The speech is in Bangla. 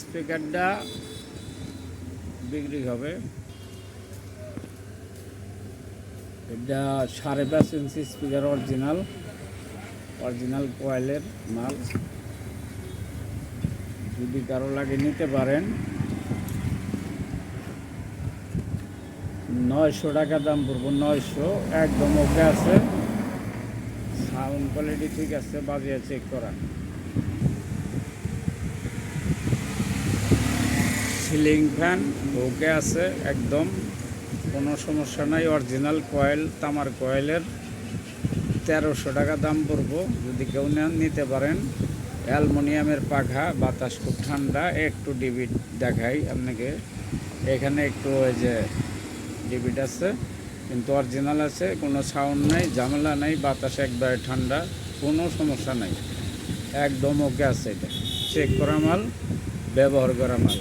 স্পিকারটা বিক্রি হবে। এটা সাড়ে পাঁচ ইঞ্চি স্পিকার অরিজিনাল অরিজিনাল কয়েলের মাল। যদি কারও লাগে নিতে পারেন, নয়শো টাকা দাম পড়ব, নয়শো, একদম ওকে আছে। সাউন্ড কোয়ালিটি ঠিক আছে, বাজিয়ে চেক করা। সিলিং ফ্যান ওকে আছে একদম। কোনো সমস্যা নাই অরিজিনাল কয়েল তামার কয়েলের তেরোশো টাকা দাম পড়ব, যদি কেউ নেন, নিতে পারেন। অ্যালমোনিয়ামের পাখা, বাতাস খুব ঠান্ডা, একটু ডিবিট দেখাই আপনাকে। এখানে একটু ওই যে ডিবিট আছে, কিন্তু অরিজিনাল আছে, কোনো সাউন্ড নাই, ঝামেলা নাই, বাতাস একবারে ঠান্ডা, কোনো সমস্যা নাই। একদম ওকে আছে এটা। চেক করা মাল, ব্যবহার করা মাল।